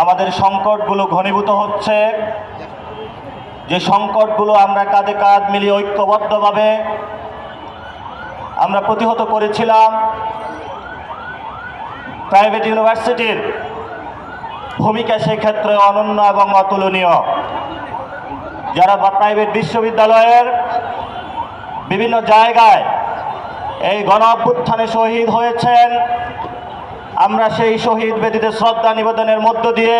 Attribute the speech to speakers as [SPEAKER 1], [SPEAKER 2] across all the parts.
[SPEAKER 1] আমাদের সংকটগুলো ঘনীভূত হচ্ছে। যে সংকটগুলো আমরা কাঁধে কাঁধ মিলিয়ে ঐক্যবদ্ধভাবে আমরা প্রতিহত করেছিলাম প্রাইভেট ইউনিভার্সিটির ভূমিকা সেক্ষেত্রে অনন্য এবং অতুলনীয়। যারা প্রাইভেট বিশ্ববিদ্যালয়ের বিভিন্ন জায়গায় এই গণ অভ্যুত্থানে শহীদ হয়েছেন আমরা সেই শহীদ বেদিতে শ্রদ্ধা নিবেদনের মধ্য দিয়ে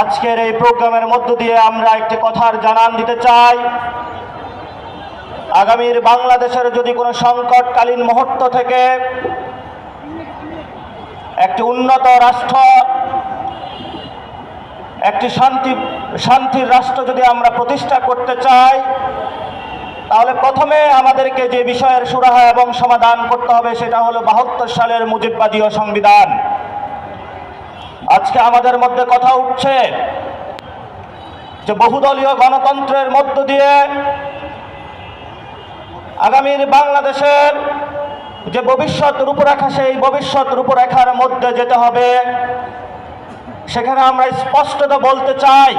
[SPEAKER 1] আজকের এই প্রোগ্রামের মধ্য দিয়ে আমরা একটি কথার জানান দিতে চাই। আগামীর বাংলাদেশের যদি কোনো সংকটকালীন মুহূর্ত থেকে একটি উন্নত রাষ্ট্র, একটি শান্তি, শান্তির রাষ্ট্র যদি আমরা প্রতিষ্ঠা করতে চাই তাহলে প্রথমে আমাদেরকে যে বিষয়ের সুরাহা এবং সমাধান করতে হবে সেটা হলো বাহাত্তর সালের মুজিববাদীয় সংবিধান। আজকে আমাদের মধ্যে কথা উঠছে যে বহুদলীয় গণতন্ত্রের মধ্য দিয়ে আগামীর বাংলাদেশের যে ভবিষ্যৎ রূপরেখা, সেই ভবিষ্যৎ রূপরেখার মধ্যে যেতে হবে। সেখানে আমরা স্পষ্টত বলতে চাই,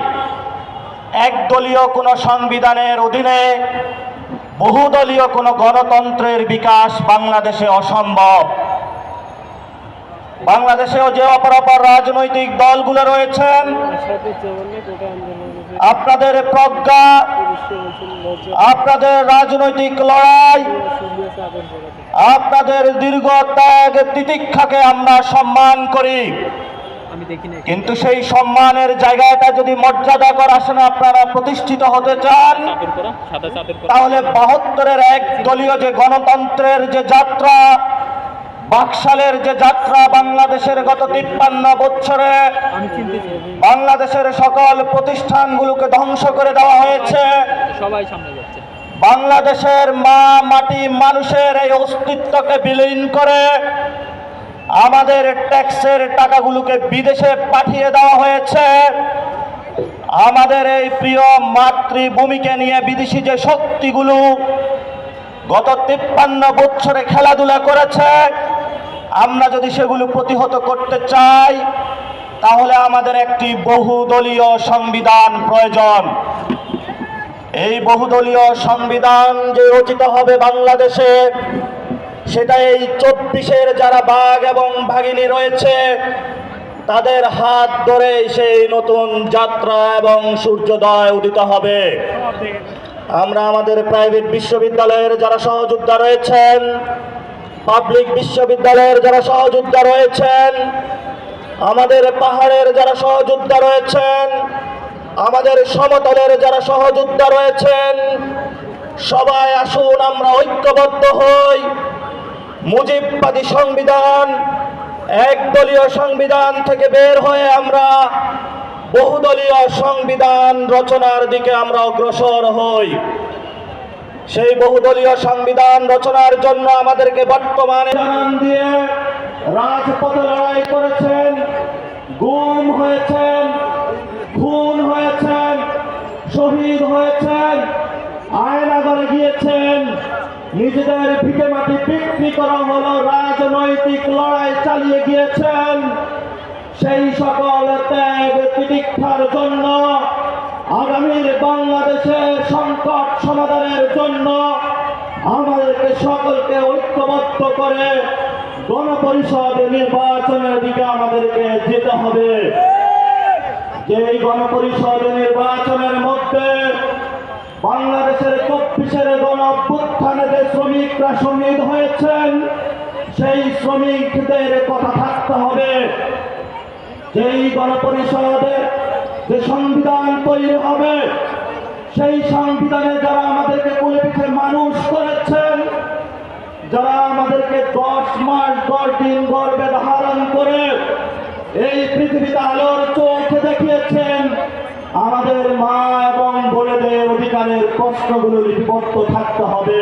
[SPEAKER 1] একদলীয় কোনো সংবিধানের অধীনে বহুদলীয় কোনো গণতন্ত্রের বিকাশ বাংলাদেশে অসম্ভব। বাংলাদেশেও যে অপর অপর রাজনৈতিক দলগুলো রয়েছেন আপনাদের প্রজ্ঞা, আপনাদের রাজনৈতিক লড়াই, আপনাদের দীর্ঘ ত্যাগ তিতিক্ষাকে আমরা সম্মান করি। কিন্তু সেই সম্মানের জায়গাটা যদি মর্যাদাকর আসনে আপনারা প্রতিষ্ঠিত হতে চান
[SPEAKER 2] করা করা
[SPEAKER 1] তাহলে বাহাত্তরের এক দলীয় যে গণতন্ত্রের যে যাত্রা বাকশালের যে যাত্রা বাংলাদেশের গত তিপ্পান্ন বছরে বাংলাদেশের সকল প্রতিষ্ঠানগুলোকে ধ্বংস করে দেওয়া হয়েছে।
[SPEAKER 2] সবাই সামনে যাচ্ছে।
[SPEAKER 1] বাংলাদেশের মা মাটি মানুষের এই অস্তিত্বকে বিলীন করে আমাদের ট্যাক্সের টাকাগুলোকে বিদেশে পাঠিয়ে দেওয়া হয়েছে। আমাদের এই প্রিয় মাতৃভূমিকে নিয়ে বিদেশি যে শক্তিগুলো গত তিপ্পান্ন বছরে খেলাধুলা করেছে, আমরা যদি সেগুলো প্রতিহত করতে চাই, তাহলে আমাদের একটি বহুদলীয় সংবিধান প্রয়োজন। এই বহুদলীয় সংবিধান যে রচিত হবে বাংলাদেশে সেটা এই চব্বিশের যারা বাঘ এবং ভাগিনী রয়েছে, তাদের হাত ধরে সেই নতুন যাত্রা এবং সূর্যোদয় উদিত হবে। আমরা আমাদের প্রাইভেট বিশ্ববিদ্যালয়ের যারা সহযোদ্ধা রয়েছেন, পাবলিক বিশ্ববিদ্যালয়ের যারা সহযোদ্ধা রয়েছেন, আমাদের পাহাড়ের যারা সহযোদ্ধা রয়েছেন, আমাদের সমতলের যারা সহযোদ্ধা রয়েছেন, সবাই আসুন, আমরা ঐক্যবদ্ধ হই। মুজিববাদী সংবিধান, একদলীয় সংবিধান থেকে বের হয়ে আমরা বহুদলীয় সংবিধান রচনার দিকে আমরা অগ্রসর হই। সেই বহুদলীয় সংবিধান রচনার জন্য আমাদেরকে বর্তমানে দিয়ে রাজপথে লড়াই করেছেন, গুম হয়েছেন, খুন হয়েছেন, শহীদ হয়েছেন আয়নাগরে গিয়েছেন নিজেদের ভিটে মাটি বিক্রি করা হলো, রাজনৈতিক লড়াই চালিয়ে গিয়েছেন। সেই সকল ত্যাগ তিতিক্ষার জন্য, আগামীর বাংলাদেশের সংকট সমাধানের জন্য আমাদেরকে সকলকে ঐক্যবদ্ধ করে গণপরিষদ নির্বাচনের দিকে আমাদেরকে যেতে হবে। যেই গণপরিষদ নির্বাচনের মধ্যে বাংলাদেশের চব্বিশের গণ অভ্যুত্থানে যে শ্রমিকরা শহীদ হয়েছেন, সেই শ্রমিকদের কথা থাকতে হবে। যেই গণপরিষদের যে সংবিধান তৈরি হবে, সেই সংবিধানে যারা আমাদেরকে কোলে পিঠে মানুষ করেছেন, যারা আমাদেরকে দশ মাস দশ দিন গর্বে ধারণ করে এই পৃথিবীতে আলোর চোখে দেখিয়েছেন, আমাদের মা এবং বোনেদের অধিকারের প্রশ্নগুলো লিপিবদ্ধ থাকতে হবে।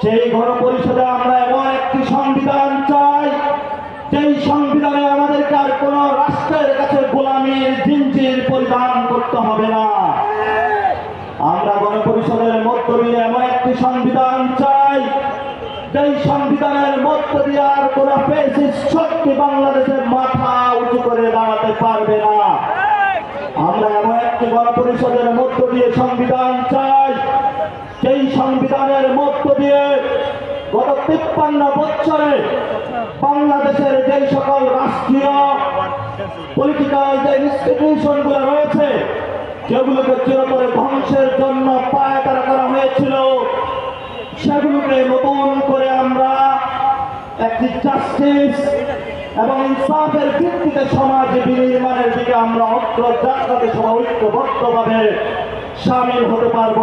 [SPEAKER 1] সেই গণপরিষদে আমরা এমন একটি সংবিধান চাই, যেই সংবিধানে আমাদেরকে আর কোনো রাষ্ট্রের কাছে গোলামীর জিঞ্জির পরিধান করতে হবে না। আমরা গণপরিষদের মধ্য দিয়ে এমন একটি সংবিধান চাই, যেই সংবিধানের মধ্য দিয়ে আর কোন শক্তি বাংলাদেশের মাথা সংসদের মধ্য দিয়ে সংবিধান চাই। সেই সংবিধানের মধ্য দিয়ে গত তিপ্পান্ন বছরে বাংলাদেশের যে সকল রাষ্ট্রীয় পলিটিক্যাল যে ইনস্টিটিউশনগুলো রয়েছে, সেগুলোকে চিরতরে ধ্বংসের জন্য পায়তারা করা হয়েছিল। সেগুলোকে নতুন করে আমরা একটি জাস্টিস এবং ইনসাফের ভিত্তিতে সমাজ বিনির্মাণের দিকে আমরা অগ্রযাত্রাতে সমাবেশ ঐক্যবদ্ধভাবে সামিল হতে পারব।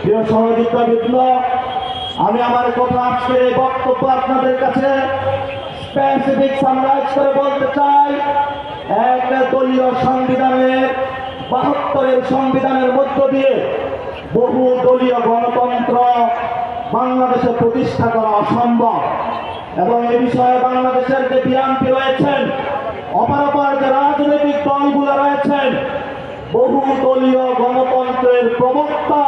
[SPEAKER 1] প্রিয় সহযোগিতা বিপ্লব আমি আমার কথা আজকে বক্তব্য আপনাদের কাছে স্পেসিফিক সামরাইজ করে বলতে চাই। এক দলীয় সংবিধানের বাহাত্তরের সংবিধানের মধ্য দিয়ে বহু দলীয় গণতন্ত্র বাংলাদেশে প্রতিষ্ঠা করা অসম্ভব। এবং এ বিষয়ে বাংলাদেশের যে বিএনপি রয়েছেন অপরাপর যে রাজনৈতিক দলগুলো রয়েছেন বহু দলীয় গণতন্ত্রের প্রবক্তা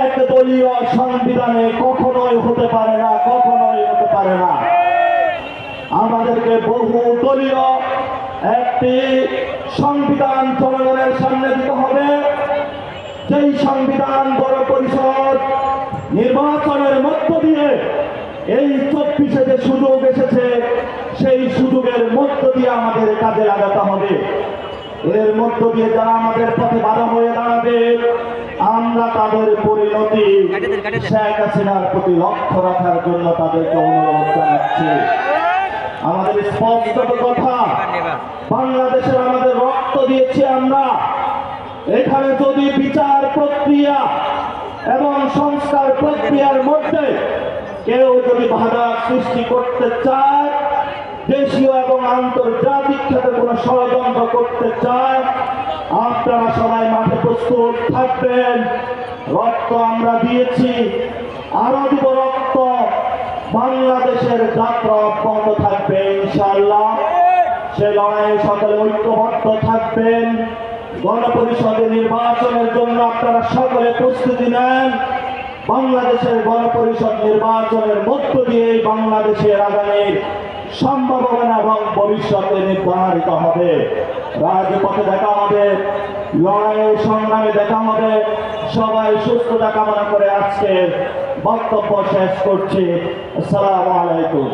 [SPEAKER 1] এক দলীয় সংবিধানে কখনোই হতে পারে না, কখনোই হতে পারে না। আমাদেরকে বহু দলীয় একটি সংবিধান জনগণের সামনে দিতে হবে। সেই সংবিধান বড় পরিষদ নির্বাচনের মধ্য দিয়ে এই চব্বিশে যে সুযোগ এসেছে, সেই সুযোগের মধ্য দিয়ে আমাদের কাজে লাগাতে হবে। এর মধ্য দিয়ে যারা আমাদের পথে বাধা হয়ে দাঁড়াবে আমরা তাদের পরিণতি শেখ হাসিনার প্রতি লক্ষ্য রাখার জন্য তাদেরকে অনুরোধ জানাচ্ছি। আমাদের স্পষ্ট কথা বাংলাদেশের আমাদের রক্ত দিয়েছি আমরা। এখানে যদি বিচার প্রক্রিয়া এবং সংস্কার প্রক্রিয়ার মধ্যে কেউ যদি বাধা সৃষ্টি করতে চায় দেশীয় এবং আন্তর্জাতিক ষড়যন্ত্র করতে চায়, আপনারা সবাই মাঠে প্রস্তুত থাকবেন। রক্ত আমরা দিয়েছি, আরও দিব রক্ত। বাংলাদেশের যাত্রা অব্যাহত থাকবে, ইনশাআল্লাহ। সে লড়াইয়ে সকলে ঐক্যবদ্ধ থাকবেন। গণপরিষদের নির্বাচনের জন্য আপনারা সকলে প্রস্তুতি নেন। বাংলাদেশের গণপরিষদ নির্বাচনের মধ্য দিয়ে বাংলাদেশের আগামী সম্ভাবনা এবং ভবিষ্যতে নির্ধারিত হবে। রাজপথে দেখা হবে লড়াইয়ের সংগ্রামে দেখা হবে। সবাই সুস্থতা কামনা করে আজকে বক্তব্য শেষ করছি। আসসালামু আলাইকুম।